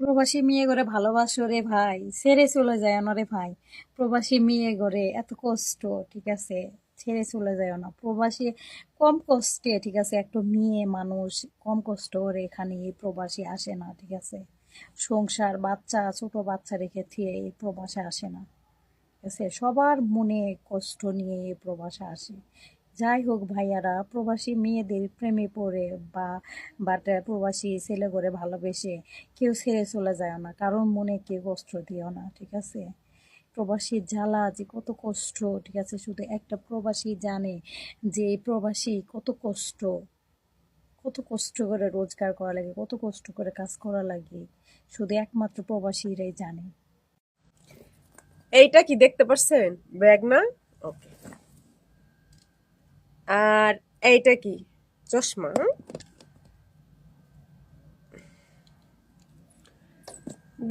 প্রবাসী মেয়ে করে ভালোবাসো রে ভাই, ছেড়ে চলে যায় না রে ভাই। প্রবাসী মেয়ে করে এত কষ্ট, ঠিক আছে? ছেড়ে চলে যায় না। প্রবাসী কম কষ্টে, ঠিক আছে? একটা মেয়ে মানুষ কম কষ্ট করে এখানে প্রবাসী আসে না, ঠিক আছে? সংসার, বাচ্চা, ছোট বাচ্চা রেখে থিয়ে এই প্রবাসে আসে না, ঠিক আছে? সবার মনে কষ্ট নিয়ে এই প্রবাসে আসে। যাই হোক ভাইয়ারা, প্রবাসী মেয়েদের প্রেমে পড়ে বা বাট প্রবাসী ছেলে করে ভালোবেসে কেউ ছেড়ে চলে যায় না কারণ মনে কেউ কষ্ট দিও না, ঠিক আছে? প্রবাসীর জ্বালা যে কত কষ্ট, ঠিক আছে? শুধু একটা প্রবাসী জানে যে প্রবাসী কত কষ্ট কত কষ্ট করে রোজগার করা লাগে, কত কষ্ট করে কাজ করা লাগে, শুধু একমাত্র প্রবাসীরাই জানে। এইটা কি দেখতে পাচ্ছেন ব্যাগ না? ওকে। আর এইটা কি? চশমা?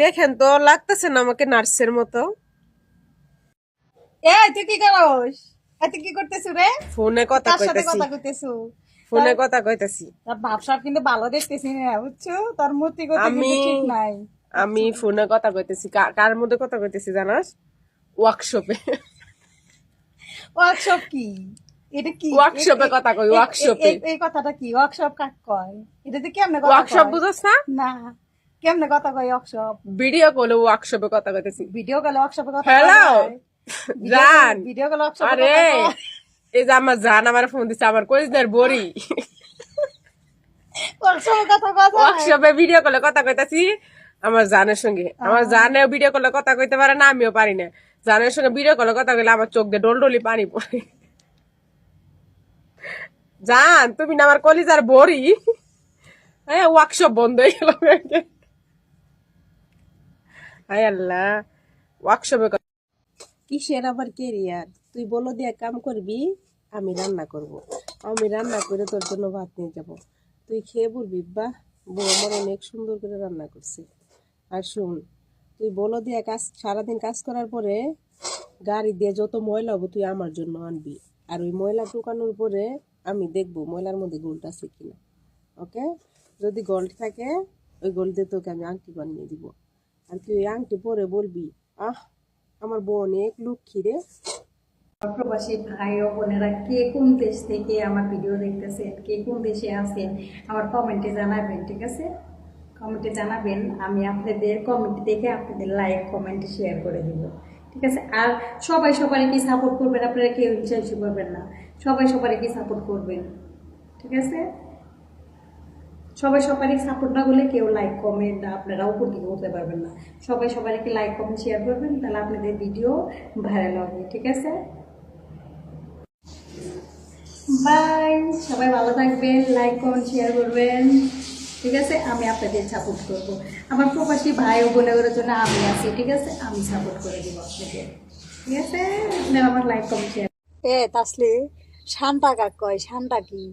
দেখেন তো লাগতেছে না আমাকে নার্সের মতো। এ তুই কি করস? কি করতেছ রে? ফোনে কথা কইতাছি। কথা কইতেছো। ফোনে কথা কইতাছি। ভাবসাব কিন্তু ভালো দেখতেছি না বুঝছ? তার মূর্তি কথা ঠিক নাই আমি ফোনে কথা কইতেছি। কার মধ্যে কথা কইতেছি জানাস? ওয়ার্কশপে। ওয়ার্কশপ কি? এটা কি? ওয়ার্কশপে কথা কই, ওয়ার্কশপে। এই কথাটা কি? ওয়ার্কশপ কাক কয়? এটাতে কেমনে কথা ওয়ার্কশপ? বুঝছ না? না। কেমনে কথা ওয়ার্কশপ ভিডিও কলে ওয়ার্কশপে কথা কইতেছি। ভিডিও কলে ওয়ার্কশপে কথা হ্যালো জান। ভিডিও কলে ওয়ার্কশপে আরে এই যে আমার জান আমার ফোন দিচ্ছে আমার কইজনের বড়ি। ওয়ার্কশপে কথা ওয়ার্কশপে ভিডিও কলে কথা কইতাছি আমার জানের সঙ্গে। আমার জানেও ভিডিও কলে কথা কইতে পারে না আমিও পারি না। জানের সঙ্গে ভিডিও কলে কথা কইলে আমার চোখ দিয়ে ডলডলি পানি পড়ে। জান, তুমি না আমার কলিজার বড়ি? হ্যাঁ ওয়ার্কশপ বন্ধ হয়ে গেল হায় আল্লাহ ওয়ার্কশপে কিসের আবার কেরিয়ার তুই বলো দিয়ে, কাম করবি? আমি রান্না করব। আমি রান্না করে তোর জন্য ভাত নিয়ে যাব। তুই খেয়ে বলবি বাহ। বউ আমার অনেক সুন্দর করে রান্না করছে। আর শুন, তুই বলো দিয়ে, কাজ, সারাদিন কাজ করার পরে গাড়ি দিয়ে যত ময়লা হব তুই আমার জন্য আনবি। আর ওই ময়লা টুকানোর পরে আমি দেখব ময়লার মধ্যে গোল্ড আছে কিনা। ওকে? যদি গোল্ড থাকে, ওই গোল্ড দিয়ে তোকে আমি আংটি বানিয়ে দিব। আর তুই ওই আংটি পরে বলবি, আহ, আমার বউ অনেক লক্ষ্মী রে। প্রবাসী ভাই ও বোনেরা, কে কোন দেশ থেকে আমার ভিডিও দেখতেছেন কে কোন দেশে আছেন আমার কমেন্টে জানাবেন, ঠিক আছে? কমেন্টে জানাবেন, আমি আপনাদের কমেন্ট দেখে আপনাদের লাইক কমেন্ট শেয়ার করে দিব, ঠিক আছে? আর সবাই সবারই কি সাপোর্ট করবেন আপনারা? কেউ হিংসা করবেন না। সবাই সবারই কি সাপোর্ট করবেন। ঠিক আছে? সবাই সবারই সাপোর্ট না করলে কেউ লাইক কমেন্ট আপনারা উপর দিকে পারবেন না। সবাই সবারকে লাইক কমেন্ট শেয়ার করবেন, তাহলে আপনাদের ভিডিও ভাইরাল হবে। ঠিক আছে? বাই সবাই ভালো থাকবেন লাইক কমেন্ট শেয়ার করবেন। ঠিক আছে? আমি আপনাদের সাপোর্ট করব। আমার প্রবাসী ভাই ও বোনেদের জন্য আমি আছি। ঠিক আছে? আমি সাপোর্ট করে দিব আপনাকে ঠিক আছে? আমার লাইক কমেন্ট শেয়ার এ তাসলি শান্তা কাক কয় শান্তা কি?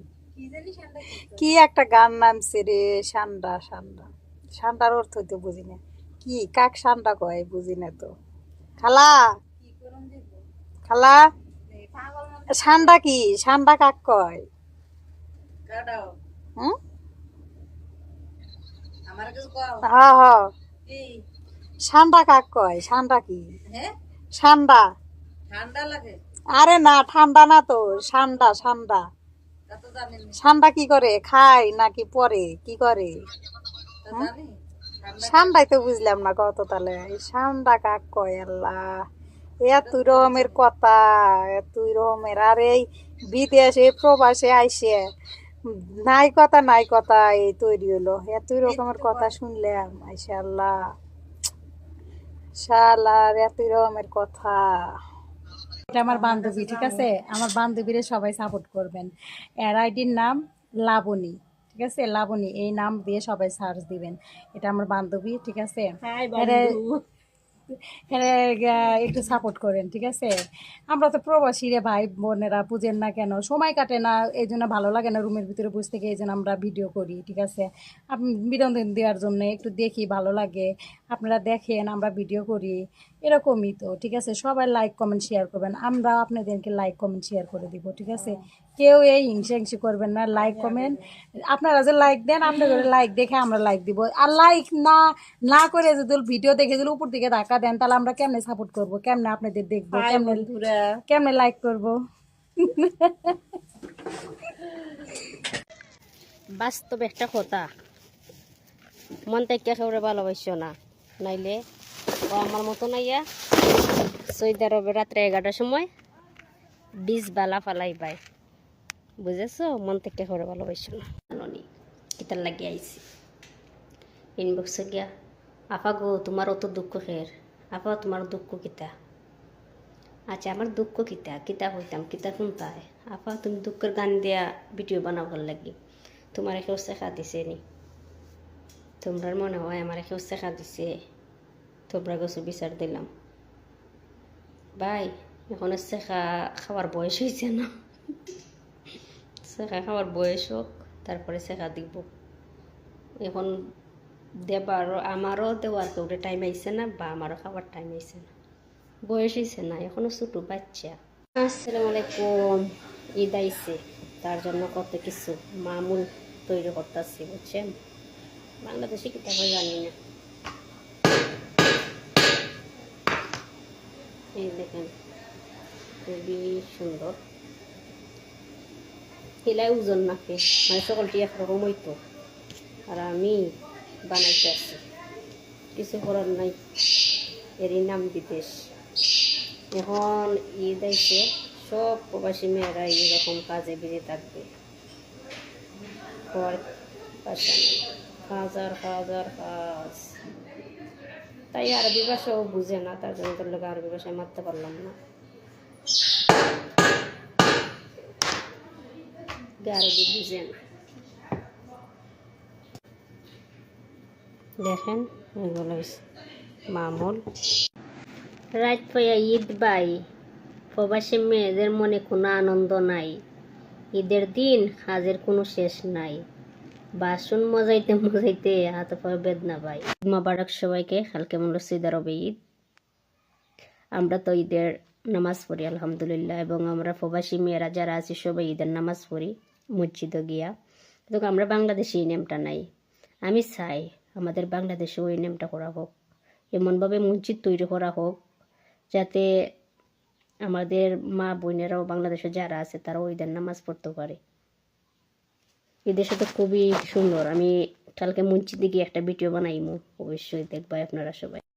কি একটা গান নামছে রে সান্ডা সান্ডা সান্ডার অর্থ তো বুঝি না। কি কাক সান্ডা কয় বুঝি না তো। খালা? খালা? সান্ডা কি? সান্ডা কাক কয়? হুম? হ্যাঁ হ্যাঁ কাক কয় সান্ডা কি? সান্ডা ঠান্ডা লাগে। আরে না, ঠান্ডা না তো জানি না সান্ডা কি করে? খায় নাকি পরে? কি করে? সান্ডাই তো বুঝলাম না কত তাহলে সান্ডা কাক কয় আল্লাহ? এতুই রকমের কথা এতুই রকমের আর এই বিদেশে, প্রবাসে আইসে, নাই কথা নাই কথা এই তৈরি হলো। এতই রকমের কথা শুনলাম আইসে আল্লাহ শালার এতই রকমের কথা। এটা আমার বান্ধবী ঠিক আছে? আমার বান্ধবীরে সবাই সাপোর্ট করবেন। এর আইডির নাম লাবণী ঠিক আছে? লাবণী এই নাম দিয়ে সবাই সার্চ দিবেন। এটা আমার বান্ধবী ঠিক আছে? একটু সাপোর্ট করেন ঠিক আছে? আমরা তো প্রবাসী রে ভাই বোনেরা বুঝেন না কেন? সময় কাটে না এই জন্য ভালো লাগে না রুমের ভিতরে বসে থেকে এই জন্য আমরা ভিডিও করি ঠিক আছে? আপনি বিনোদন দেওয়ার জন্য একটু দেখি ভালো লাগে। আপনারা দেখেন আমরা ভিডিও করি এরকমই তো ঠিক আছে? সবাই লাইক কমেন্ট শেয়ার করবেন। আমরা আপনাদেরকে লাইক কমেন্ট শেয়ার করে দিব ঠিক আছে? কেউ এই হিংসা হিংসি করবেন না লাইক কমেন্ট আপনারা যে লাইক দেন আপনাদের লাইক দেখে আমরা লাইক দিব। আর লাইক না না করে যদি ভিডিও দেখে যদি উপর দিকে ধাক্কা দেন তাহলে আমরা কেমনে সাপোর্ট করব? কেমনে আপনাদের দেখব? কেমনে কেমনে লাইক করব? বাস্তব একটা কথা। মন থেকে কেউরে ভালোবাসো না। নাইলে ও আমার মতো নাইয়া সৌদি আরবে রাত্রে এগারোটার সময় বীজ বালা ফালাই পায় বুঝেছ? মন থেকে কেউরে ভালোবাসো না। জানি কিতার লাগিয়ে আইছি। ইনবক্সে গিয়া, আপা গো, তোমার অত দুঃখ খের আপা, তোমার দুঃখ কিতা? আচ্ছা আমার দুঃখ কিতা? কিতা হইতাম কিতা শুনতায় আপা, তুমি দুঃখের গান দিয়া ভিডিও বানাবার লাগি। তোমার কেউ শেখা দিছে নি তোমরা মনে হয় আমার কেউ শেখা দিছে? তোমরা গেছো বিচার দিলাম। ভাই, এখন শেখা খাওয়ার বয়স হয়েছে না। শেখা খাওয়ার বয়স হোক, তারপরে শেখা দিব। এখন দেবার, আমারও দেওয়ার কেউটা টাইম আইছে না বা আমারও খাওয়ার টাইম আইছে না। বয়স হয়েছে না, এখনও ছোট বাচ্চা। আসসালামু আলাইকুম। ঈদ আইছে, তার জন্য কত কিছু মামুল তৈরি করতেছি, বুঝছেন? বাংলাদেশে কি তারপর জানি না। এই দেখেন, খুবই সুন্দর। হিলাই ওজন নাকে? মানে সকলটি একরকম হইতো আর আমি বানাইতে আছি। কিছু করার নাই। এরই নাম বিদেশ। এখন ঈদ আইছে, সব প্রবাসী মেয়েরা এরকম কাজে বেরিয়ে থাকবে। বাসা। কাজ আর কাজ। তাই আরবি ভাষাও বুঝে না তার জন্য তোর লোক আরবি ভাষায় মারতে পারলাম না। আরবি বুঝে না। দেখেন, এগুলো মামুল। রাত ঈদ বাই। প্রবাসী মেয়েদের মনে কোনো আনন্দ নাই। ঈদের দিন কাজের কোনো শেষ নাই। বাসন মজাইতে মজাইতে হাত পা বেদনা পাই মাবারক সবাইকে কালকে মনে সিদার হবে ঈদ? আমরা তো ঈদের নামাজ পড়ি, আলহামদুলিল্লাহ। এবং আমরা প্রবাসী মেয়েরা যারা আছি, সবাই ঈদের নামাজ পড়ি মসজিদে গিয়া। কিন্তু আমরা বাংলাদেশে এই নেমটা নাই। আমি চাই আমাদের বাংলাদেশে ওই নেমটা করা হোক। এমনভাবে মসজিদ তৈরি করা হোক, যাতে আমাদের মা বোনেরাও বাংলাদেশে যারা আছে, তারাও ঈদের নামাজ পড়তে পারে। এই তো খুবই সুন্দর। আমি কালকে মঞ্চি গিয়ে একটা ভিডিও বানাইমু। অবশ্যই দেখবাই আপনারা সবাই।